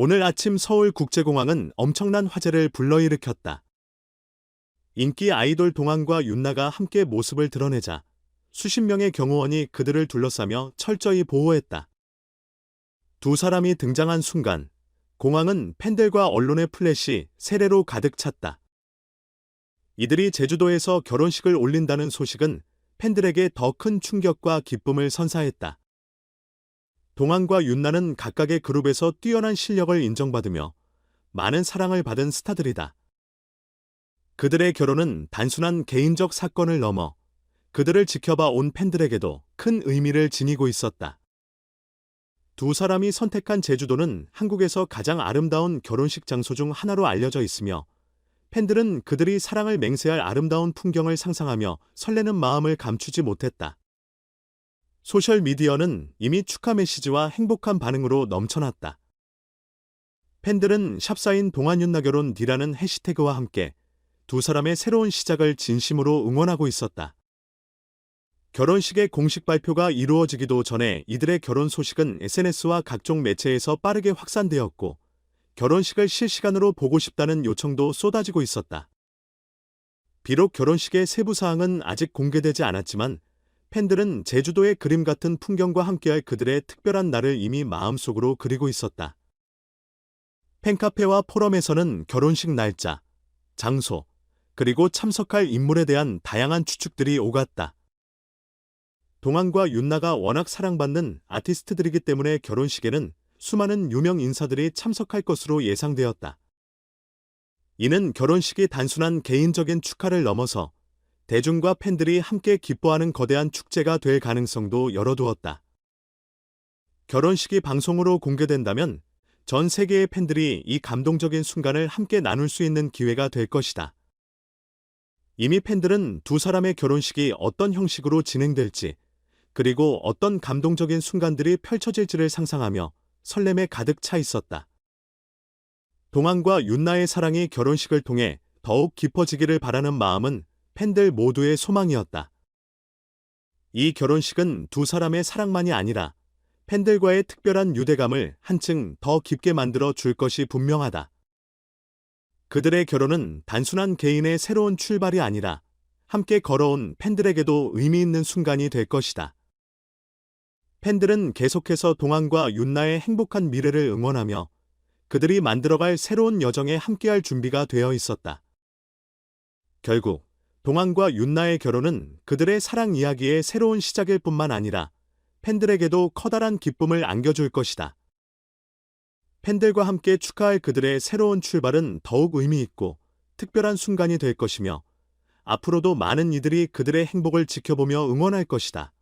오늘 아침 서울국제공항은 엄청난 화제를 불러일으켰다. 인기 아이돌 동안과 윤나가 함께 모습을 드러내자 수십 명의 경호원이 그들을 둘러싸며 철저히 보호했다. 두 사람이 등장한 순간 공항은 팬들과 언론의 플래시, 세례로 가득 찼다. 이들이 제주도에서 결혼식을 올린다는 소식은 팬들에게 더 큰 충격과 기쁨을 선사했다. 동안과 윤나는 각각의 그룹에서 뛰어난 실력을 인정받으며 많은 사랑을 받은 스타들이다. 그들의 결혼은 단순한 개인적 사건을 넘어 그들을 지켜봐 온 팬들에게도 큰 의미를 지니고 있었다. 두 사람이 선택한 제주도는 한국에서 가장 아름다운 결혼식 장소 중 하나로 알려져 있으며 팬들은 그들이 사랑을 맹세할 아름다운 풍경을 상상하며 설레는 마음을 감추지 못했다. 소셜미디어는 이미 축하 메시지와 행복한 반응으로 넘쳐났다. 팬들은 샵사인 동안윤나 결혼 D라는 해시태그와 함께 두 사람의 새로운 시작을 진심으로 응원하고 있었다. 결혼식의 공식 발표가 이루어지기도 전에 이들의 결혼 소식은 SNS와 각종 매체에서 빠르게 확산되었고 결혼식을 실시간으로 보고 싶다는 요청도 쏟아지고 있었다. 비록 결혼식의 세부 사항은 아직 공개되지 않았지만 팬들은 제주도의 그림 같은 풍경과 함께할 그들의 특별한 날을 이미 마음속으로 그리고 있었다. 팬카페와 포럼에서는 결혼식 날짜, 장소, 그리고 참석할 인물에 대한 다양한 추측들이 오갔다. 동안과 윤나가 워낙 사랑받는 아티스트들이기 때문에 결혼식에는 수많은 유명 인사들이 참석할 것으로 예상되었다. 이는 결혼식이 단순한 개인적인 축하를 넘어서 대중과 팬들이 함께 기뻐하는 거대한 축제가 될 가능성도 열어두었다. 결혼식이 방송으로 공개된다면 전 세계의 팬들이 이 감동적인 순간을 함께 나눌 수 있는 기회가 될 것이다. 이미 팬들은 두 사람의 결혼식이 어떤 형식으로 진행될지, 그리고 어떤 감동적인 순간들이 펼쳐질지를 상상하며 설렘에 가득 차 있었다. 동안과 윤나의 사랑이 결혼식을 통해 더욱 깊어지기를 바라는 마음은 팬들 모두의 소망이었다. 이 결혼식은 두 사람의 사랑만이 아니라 팬들과의 특별한 유대감을 한층 더 깊게 만들어 줄 것이 분명하다. 그들의 결혼은 단순한 개인의 새로운 출발이 아니라 함께 걸어온 팬들에게도 의미 있는 순간이 될 것이다. 팬들은 계속해서 동안과 윤나의 행복한 미래를 응원하며 그들이 만들어갈 새로운 여정에 함께할 준비가 되어 있었다. 결국 동안과 윤나의 결혼은 그들의 사랑 이야기의 새로운 시작일 뿐만 아니라 팬들에게도 커다란 기쁨을 안겨줄 것이다. 팬들과 함께 축하할 그들의 새로운 출발은 더욱 의미 있고 특별한 순간이 될 것이며 앞으로도 많은 이들이 그들의 행복을 지켜보며 응원할 것이다.